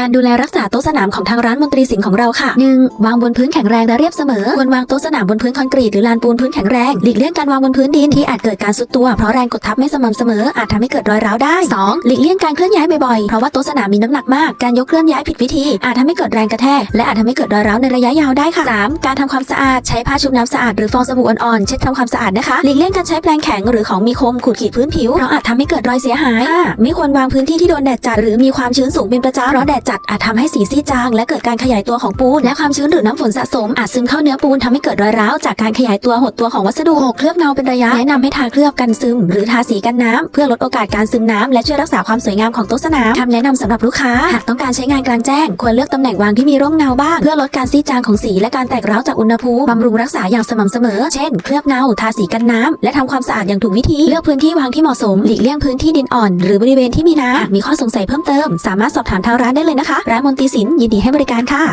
การดูแลรักษาโต๊ะสนามของทางร้านมนตรีสินของเราค่ะ 1. วางบนพื้นแข็งแรงและเรียบเสมอควรวางโต๊ะสนามบนพื้นคอนกรีตหรือลานปูนพื้นแข็งแรงหลีกเลี่ยงการวางบนพื้นดินที่อาจเกิดการสุดตัวเพราะแรงกดทับไม่สม่ำเสมออาจทำให้เกิดรอยร้าวได้ 2. หลีกเลี่ยงการเคลื่อนย้ายบ่อยๆเพราะว่าโต๊ะสนามมีน้ำหนักมากการยกเคลื่อนย้ายผิดวิธี อาจทำให้เกิดแรงกระแทกและอาจทำให้เกิดรอยร้าวในระยะยาวได้ค่ะ 3. การทำความสะอาดใช้ผ้าชุบน้ำสะอาดหรือฟองสบู่อ่อนๆเช็ดทำความสะอาดนะคะหลีกเลี่ยงการใช้แปรงแข็งหรือของมีคมขูดขีดพื้นผิวเพราะอาจทำให้เกิดรอยเสียหาย 5. ไม่ควรวางพื้นที่ที่โดนแดดจัดหรือมีความชื้นสูงเป็นประจำเพราะแดดจัดอาจทำให้สีซีดจาง และเกิดการขยายตัวของปูน และความชื้นหรือน้ำฝนสะสมอาจซึมเข้าเนื้อปูนทำให้เกิดรอยร้าวจากการขยายตัวหดตัวของวัสดุ 6. เคลือบเงาเป็นระยะแนะนำให้ทาเคลือบกันซึม หรือทาสีกันน้ำเพื่อลดโอกาสการซึมน้ำและช่วยรักษาความสวยงามของโต๊ะสนามคำแนะนำสำหรับลูกค้าหากต้องการใช้งานกลางแจ้ง ควรเลือกตำแหน่งวางที่มีร่มเงาบ้างเพื่อลดการซีดจางของสีและการแตกร้าวจากอุณหภูมิบำรุงรักษาอย่างสม่ำเสมอ เช่น เคลือบเงาทาสีกันน้ำและทำความสะอาดอย่างถูกวิธีเลือกพื้นที่วางที่เหมาะสมหลีกเลี่ยงพื้นที่ดินอ่อน หรือ บริเวณที่มีน้ำหากมีข้อสงสัยเพิ่มเติมสามารถสอบถามทางร้านได้เลยนะคะ ร้านมนตรีสินยินดีให้บริการค่ะ